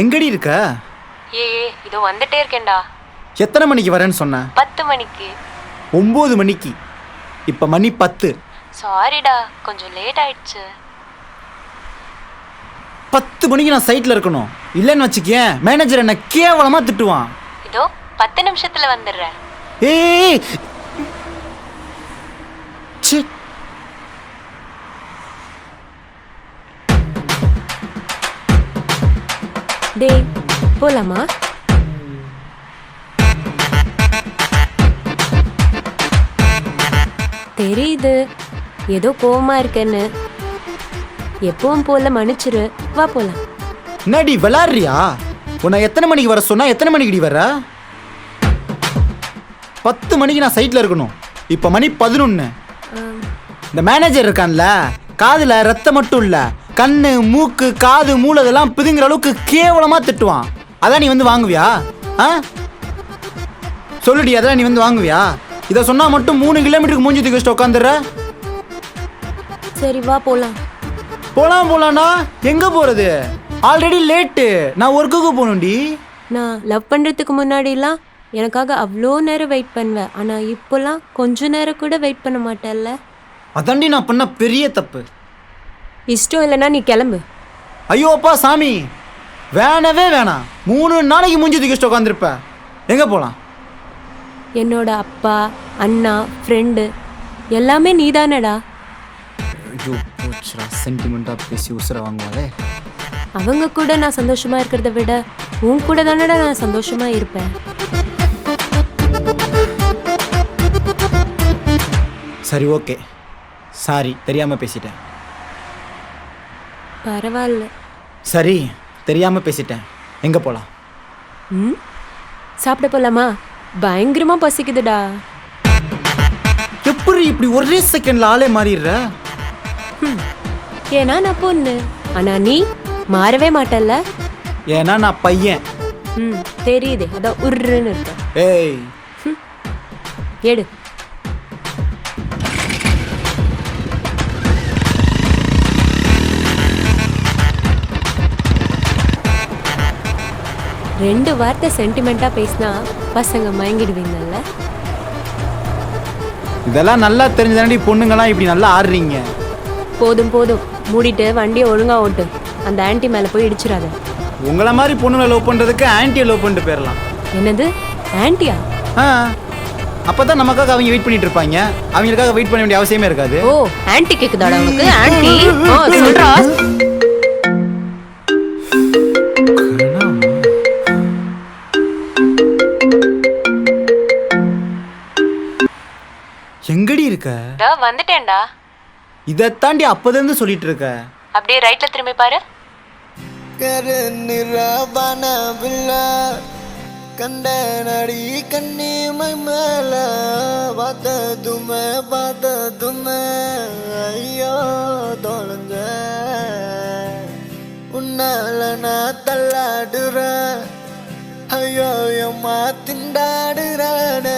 எங்கடி இருக்க? ஏ இதோ வந்துட்டே இருக்கேன்டா. எத்தனை மணிக்கு வரேன்னு சொன்னேன் பத்து மணிக்கு. ஒம்பது மணிக்கு. இப்போ மணி பத்து. சாரிடா கொஞ்சம் லேட் ஆயிடுச்சு. பத்து மணிக்கு நான் சைட்டில் இருக்கணும். இல்லைன்னு வச்சுக்கேன் மேனேஜர் என்னை கேவலமாக திட்டுவான். இதோ பத்து நிமிஷத்துல வந்துடுறேன். ஏய். ச்சே. டேய் போலாமா? தெரியுது. ஏதோ கோவமா இருக்கேன்னு. எப்பவும் போல மன்னிச்சிரு. வா போலாம். என்னடி விளாட்றியா? உன்னை எத்தனை மணிக்கு வர சொன்னா எத்தனை மணிக்குடி வர? பத்து மணிக்கு நான் சைட்டில் இருக்கணும். இப்போ மணி பதினொன்று ஆம், இந்த மேனேஜர் இருக்கான்ல காதுல ரத்தம் மட்டும் இல்ல. கண்ணு மூக்கு காது மூளை இதெல்லாம் பிதுங்குற அளவுக்கு கேவலமா திட்டுவான். அதான் நீ வந்து வாங்குவியா? ஆ? சொல்லுடி அதான் நீ வந்து வாங்குவியா? இதை சொன்னா மட்டும் மூணு கிலோமீட்டருக்கு மூஞ்சி தூக்கி வச்சுட்டு உட்காந்துடுற சரி வா போலாம். போலாம் போலாம்டா. எங்க போறது? ஆல்ரெடி லேட்டு நான் ஒர்க்குக்கு போகணும்டி. நான் லவ் பண்றதுக்கு முன்னாடிலாம் எனக்காக அவ்வளோ நேரம் வெயிட் பண்ணுவேன். ஆனா இப்போலாம் கொஞ்ச நேரம் கூட வெயிட் பண்ண மாட்டேல்ல அதாண்டி நான் பண்ண பெரிய தப்பு. இஷ்டம் இல்லைன்னா நீ கிளம்பு. ஐயோ அப்பா சாமி. வேணவே வேணாம். மூணு நாளைக்கு மூஞ்சி தூக்கி வச்சுட்டு உட்காந்துருப்ப. எங்க போலாம்? என்னோட அப்பா அண்ணா ஃப்ரெண்டு எல்லாமே நீதானடா. ஐயோ போச்சுடா. சென்டிமெண்ட்டாக பேசி உசுர வாங்குவாளே. அவங்க கூட நான் சந்தோஷமா இருக்கிறத விட உன் கூட தானடா நான் சந்தோஷமா இருப்பேன். சரி ஓகே. சாரி தெரியாமல் பேசிட்டேன். பரவாயில்ல. சரி தெரியாமல் பேசிட்டேன். எங்கே போகலாம் ம்? சாப்பிட போலாமா? பயங்கரமா பசிக்குதுடா. எப்படி இப்படி ஒரே செகண்டில் ஆளே மாறிடுற? ஏன்னா நான் பொண்ணு. ஆனா நீ மாறவே மாட்டல்ல. ஏன்னா நான் பையன். ம் தெரியுதே. அதான் உருன்னு இருக்க ஏய். எடு. ரெண்டு வார்த்தை சென்டிமெண்ட்டா பேசினா பசங்க மயங்கிடுவீங்கல்ல? இதெல்லாம் நல்லா தெரிஞ்சுதாண்டி பொண்ணுங்கலாம் இப்படி நல்லா ஆடுறீங்க. போதும் போதும். மூடிட்டு வண்டியை ஒழுங்கா ஓட்டு. அந்த ஆன்ட்டி மேல போய் இடிச்சிடாத. உங்களை மாதிரி பொண்ணுங்களை லவ் பண்ணுறதுக்கு ஆன்ட்டியை லவ் பண்ணிட்டு போயிடலாம். என்னது? ஆன்ட்டியா ஆ. அப்போ தான் நமக்காக அவங்க வெயிட் பண்ணிட்டு இருப்பாங்க. அவங்களுக்காக வெயிட் பண்ண வேண்டிய அவசியமே இருக்காது. ஓ ஆன்ட்டி கேக்குதாடா உனக்கு ஆன்ட்டி ஓ சொல்றா. இருக்க? வந்துட்டேன்டா. இதை தாண்டி அப்போதேருந்து சொல்லிட்டு இருக்க? அப்படியே ரைட்ல திரும்பி பாரு. கண்ட நடி கண்ணிமை மேல பார்த்ததுமே பார்த்ததுமே ஐயோ தொலைஞ்ச. உன்னால நான் தள்ளாடுறேன் ஐயோ எம்மா திண்டாடுறேன்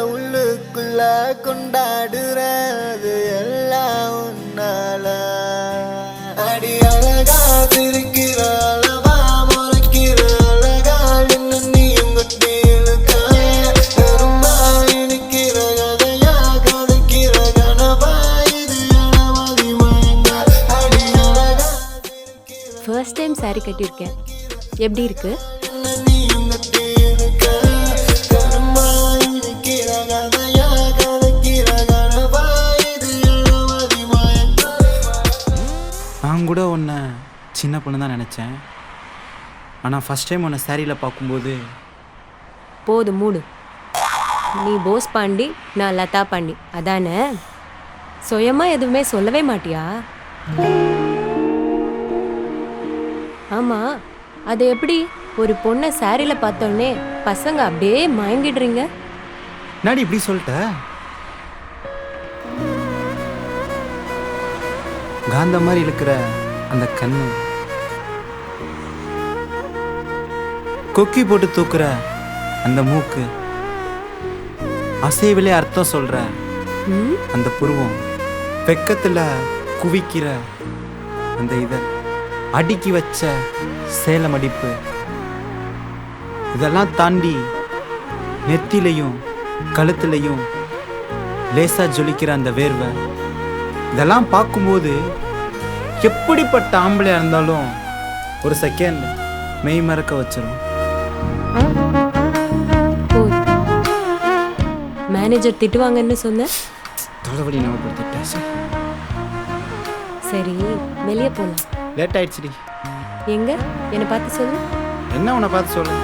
உள்ளுக்குள்ள கொண்டாடுறேன் கொண்டாடுறது எல்லாம் உன்னால. அடி அழகா சிரிக்கிற அளவா டைம் அழகா கட்டியிருக்கேன். எப்படி இருக்குது நான் கூட உன்னை சின்ன பொண்ணு தான் நினச்சேன். ஆனால் ஃபஸ்ட் டைம் உன்னை சாரியில் பார்க்கும்போது போதும் மூடு. நீ போஸ் பாண்டி நான் லதா பாண்டி. அதானே? சுயமா எதுவுமே சொல்லவே மாட்டியா? ஆமா அது எப்படி ஒரு பொண்ணை சாரியில பார்த்தோன்னே பசங்க அப்படியே மயங்கிடுறீங்க? நாடி இப்படி சொல்லிட்ட? காந்த மாதிரி இருக்கிற அந்த கண்ணு கொக்கி போட்டு தூக்குற அந்த மூக்கு. அசைவிலே அர்த்தம் சொல்ற அந்த புருவம். வெக்கத்துல குவிக்கிற அந்த இதழ். அடுக்கி வச்ச சேலம் அடிப்பு இதெல்லாம் தாண்டி நெத்திலையும் கழுத்துலையும் லேசா ஜொலிக்கிற அந்த வேர்வை. இதெல்லாம் பார்க்கும்போது எப்படிப்பட்ட ஆம்பளையா இருந்தாலும் ஒரு செகண்ட் மெய் மறக்க வச்சிரும். போதும் மேனேஜர் திட்டுவாங்கன்னு சொன்ன? தலைவலி ஞாபகப்படுத்திட்டேன் சே. சரி வெளியே போலாம். லேட் ஆயிடுச்சுடி. எங்க? என்னை பார்த்து சொல்லு. என்ன உன்னை பார்த்து சொல்லு?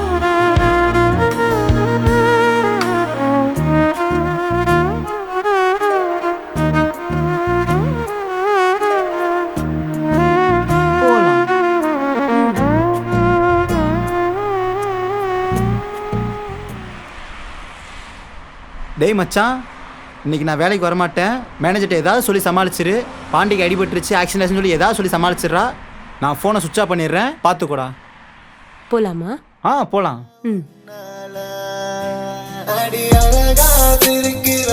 டேய் மச்சான் இன்னைக்கு நான் வேலைக்கு வரமாட்டேன். மேனேஜர்கிட்ட ஏதாவது சொல்லி சமாளிச்சிரு. பாண்டிக்கு அடிபட்டுருச்சு ஆக்சிடென்ட் சொல்லி ஏதாவது சொல்லி சமாளிச்சிடுறா. நான் ஃபோனை சுவிட்ச் ஆஃப் பண்ணிடுறேன். பார்த்துக்கூடா போலாமா? ஆ போகலாம் ம். அடி அழகா சிரிக்கிற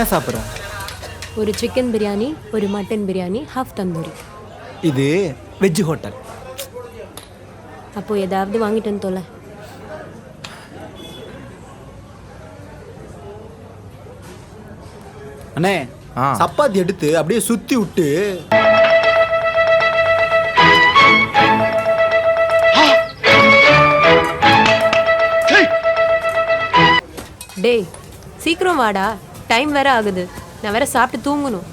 என்ன சாப்பிட்ற ஒரு சிக்கன் பிரியாணி ஒரு மட்டன் பிரியாணி ஹாஃப் தந்தூரி இது வெஜ் ஹோட்டல் அப்போ ஏதாவது வாங்கிட்டு வந்து தொலை. அண்ணே ஆ. சப்பாத்தி எடுத்து அப்படியே சுத்தி விட்டு. டேய் சீக்கிரம் வாடா. டைம் வேற ஆகுது. நான் வேற சாப்பிட்டு தூங்கணும்.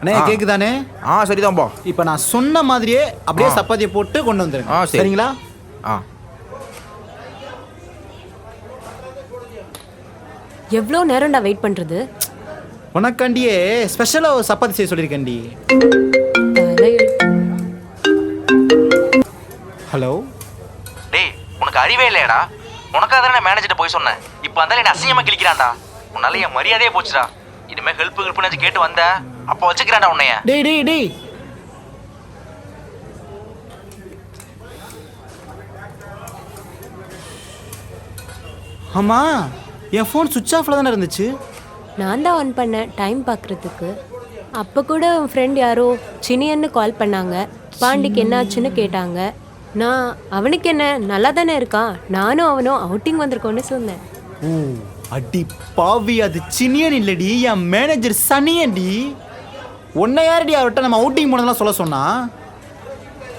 அண்ணே கேக்குதானே ஆ சரிதான்பா இப்போ நான் சொன்ன மாதிரியே அப்படியே சப்பாத்தியை போட்டு கொண்டு வந்துருங்க. ஆ, சரி. சரிங்களா? ஆ. எவ்வளோ நேரம்டா வெயிட் பண்ணுறது உனக்காண்டியே ஸ்பெஷலாக ஒரு சப்பாத்தி செய்ய சொல்லியிருக்கேன்டி ஹலோ டேய் உனக்கு அறிவே இல்லையாடா. உனக்காக தானே மேனேஜர்ட்ட போய் சொன்னேன். இப்போ வந்தாலும் என்ன அசிங்கமா கிழிக்கிறான்டா. உன்னால என் மரியாதையே போச்சுடா. இனிமே ஹெல்ப் ஹெல்ப்னு கேட்டு வந்த. அப்போ வச்சுக்கிறான்டா உன்னைய. டேய் டேய் டேய். ஆமா என் ஃபோன் சுவிட்ச் ஆஃப்ல தானே இருந்துச்சு? நான் தான் ஆன் பண்ணேன் டைம் பார்க்குறதுக்கு அப்போ கூட உன் ஃப்ரெண்ட் யாரோ சினியன்னு கால் பண்ணாங்க. பாண்டிக்கு என்னாச்சுன்னு கேட்டாங்க. நான் அவனுக்கு என்ன நல்லா தானே இருக்கான். நானும் அவனும் அவுட்டிங் வந்திருக்கோன்னு சொன்னேன். ஓ அடி பாவி அது சினியன் இல்லடி. என் மேனேஜர் சனியன்டி. உன்னை யாரடி அவர்கிட்ட நம்ம அவுட்டிங் போனதெல்லாம் சொல்ல சொன்னா?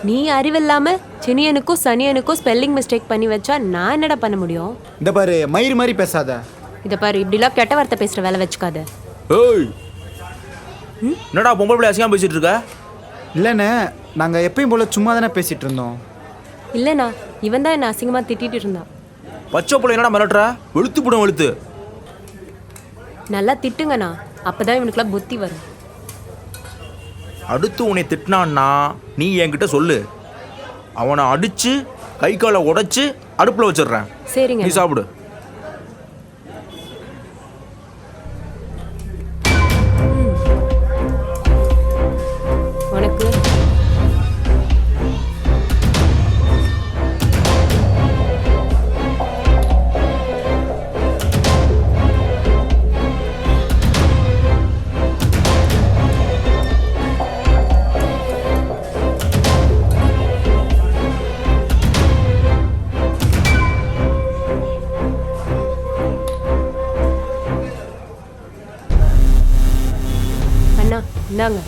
நீ அறிவில்லாம சினியனுக்கும் சனியனுக்கும் ஸ்பெல்லிங் மிஸ்டேக் பண்ணி வச்சா நான் என்னடா பண்ண முடியும்? இந்த பாரு மயிறு மாதிரி பேசாத. இதை பாரு இப்படிலாம் கெட்ட வார்த்தை பேசுகிற வேலை வச்சுக்காத. ஏய்! என்னடா பொம்பளை பிள்ளை அசிங்கமா பேசிட்டு இருக்க? இல்லைண்ணே நாங்கள் எப்பயும் போல சும்மா தானே பேசிட்டு இருந்தோம். இல்லைண்ணா இவன் தான் என்னை அசிங்கமாக திட்டிட்டு இருந்தான். பச்சை பிள்ளை என்னடா மிரட்டுற? வெளுத்து போடும் வெளுத்து. நல்லா திட்டுங்கண்ணா அப்பதான் இவனுக்குலாம் புத்தி வரும். அடுத்து உன்னை திட்டினான்னா நீ என்கிட்ட சொல்லு. அவனை அடிச்சு கை காலை உடைச்சு அடுப்புல வச்சிடுறேன். சரிங்க நீ சாப்பிடு. இந்தாங்க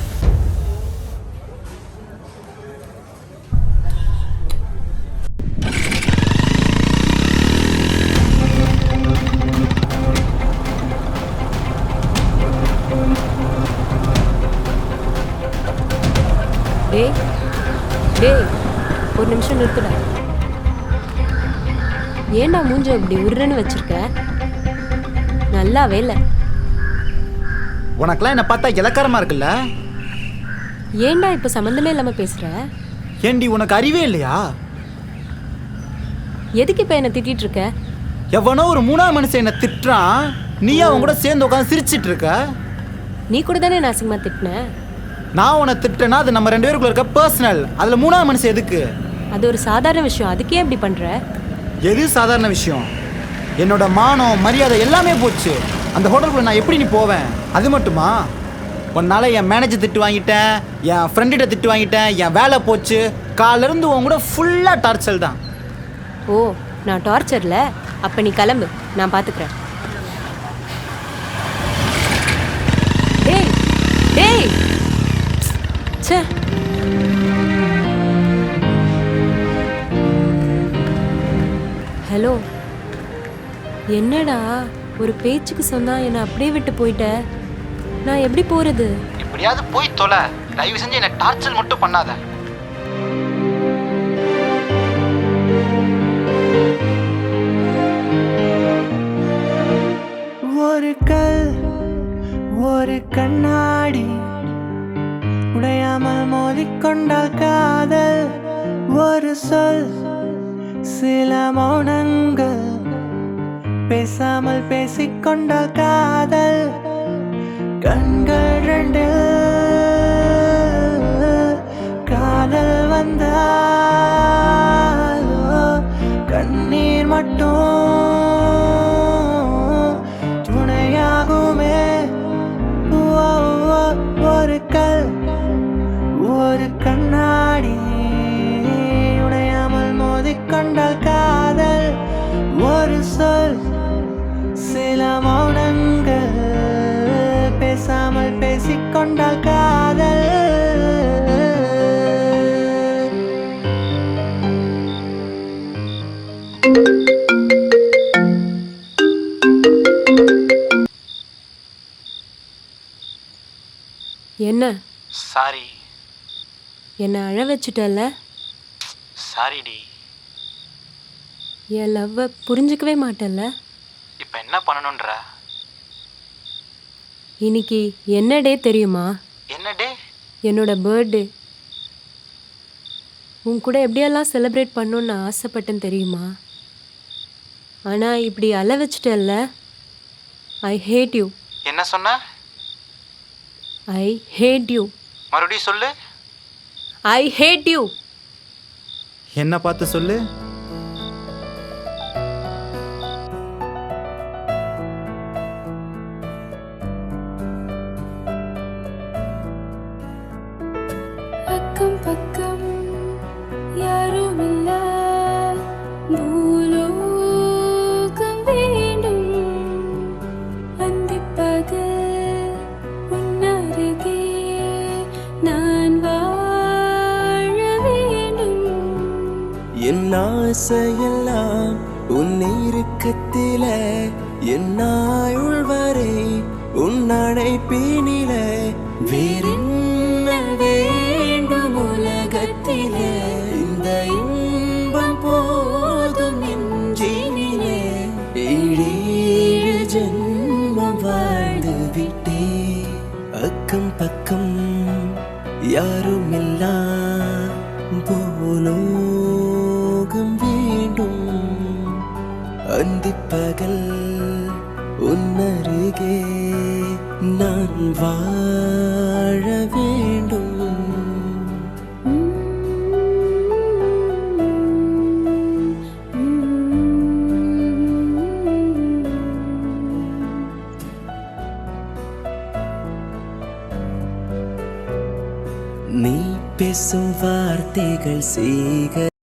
டேய் டேய் ஒரு நிமிஷம் நிறுத்துடா. ஏன்டா மூஞ்ச இப்படி உருன்னு வச்சிருக்க? நல்லாவே இல்லை. உனக்கெல்லாம் என்னை பார்த்தா இலக்காரமா இருக்குல்ல? ஏன்டா இப்போ சம்மந்தமே இல்லாம பேசுற? ஏண்டி உனக்கு அறிவே இல்லையா? எதுக்கு இப்போ என்ன திட்டிட்டு இருக்க எவனோ ஒரு மூணாவது மனுஷன் என்னை திட்டுறான். நீ அவன் கூட சேர்ந்து உட்காந்து சிரிச்சிட்டு இருக்க நீ கூட தானே நான் அசிங்கமா திட்டினேன் நான் உன்னை திட்டேன்னா அது நம்ம ரெண்டு பேருக்குள்ள இருக்க பர்சனல் அதில் மூணாவது மனுஷன் எதுக்கு? அது ஒரு சாதாரண விஷயம். அதுக்கே இப்படி பண்ற? எது சாதாரண விஷயம்? என்னோட மானம் மரியாதை எல்லாமே போச்சு. அந்த ஹோட்டலுக்குள்ள நான் எப்படி நீ போவேன்? அது மட்டுமா? உன்னால என் மேனேஜர் திட்டு வாங்கிட்டேன் என் ஃப்ரெண்டிட்ட திட்டு வாங்கிட்டேன் என் வேலை போச்சு. காலைல இருந்து உன் கூட ஃபுல்லாக டார்ச்சர் தான். ஓ நான் டார்ச்சரில் அப்போ நீ கிளம்பு நான் பார்த்துக்குறேன் டேய் டேய்! ச்சே. ஹலோ என்னடா? ஒரு பேச்சுக்கு சொன்னா என்னை அப்படியே விட்டு போயிட்ட. நான் எப்படி போறது? எப்படியாவது போய் தொலை. தயவு செஞ்சு என்னை டார்ச்சல் மட்டும் பண்ணாத. ஒரு கல் ஒரு கண்ணாடி. உடையாமல் மோதிக்கொண்டால் காதல். ஒரு சொல் சில மௌனங்கள். பேசாமல் பேசிக்கொண்டால் காதல். கண்கள் ரெண்டு காதல் வந்தால் கண்ணீர் மட்டும் பேசிக்கொண்டால் காதல். என்ன? சாரி. என்னை அழ வச்சுட்டல்ல? சாரிடி என் லவ்வை புரிஞ்சுக்கவே மாட்டல்ல? இப்போ என்ன பண்ணணுன்ற? இன்னைக்கு என்ன டே தெரியுமா? என்ன டே? என்னோட பர்த்டே. உன் கூட எப்படியெல்லாம் செலிப்ரேட் பண்ணணும்னு ஆசைப்பட்டேன் தெரியுமா? ஆனால் இப்படி அழ வச்சுட்டல்ல ஐ ஹேட் யூ என்ன சொன்ன? ஐ ஹேட் யூ மறுபடியும் சொல்லு. ஐ ஹேட் யூ என்ன பார்த்து சொல்லு? எல்லாம் உன்னை இருக்கத்தில என் ஆயுள் வரை உன் அழைப்பினில வேறென்ன அந்திப்பகல் உன்னருகே நான் வாழ வேண்டும். நீ பேசும் வார்த்தைகள் செய்க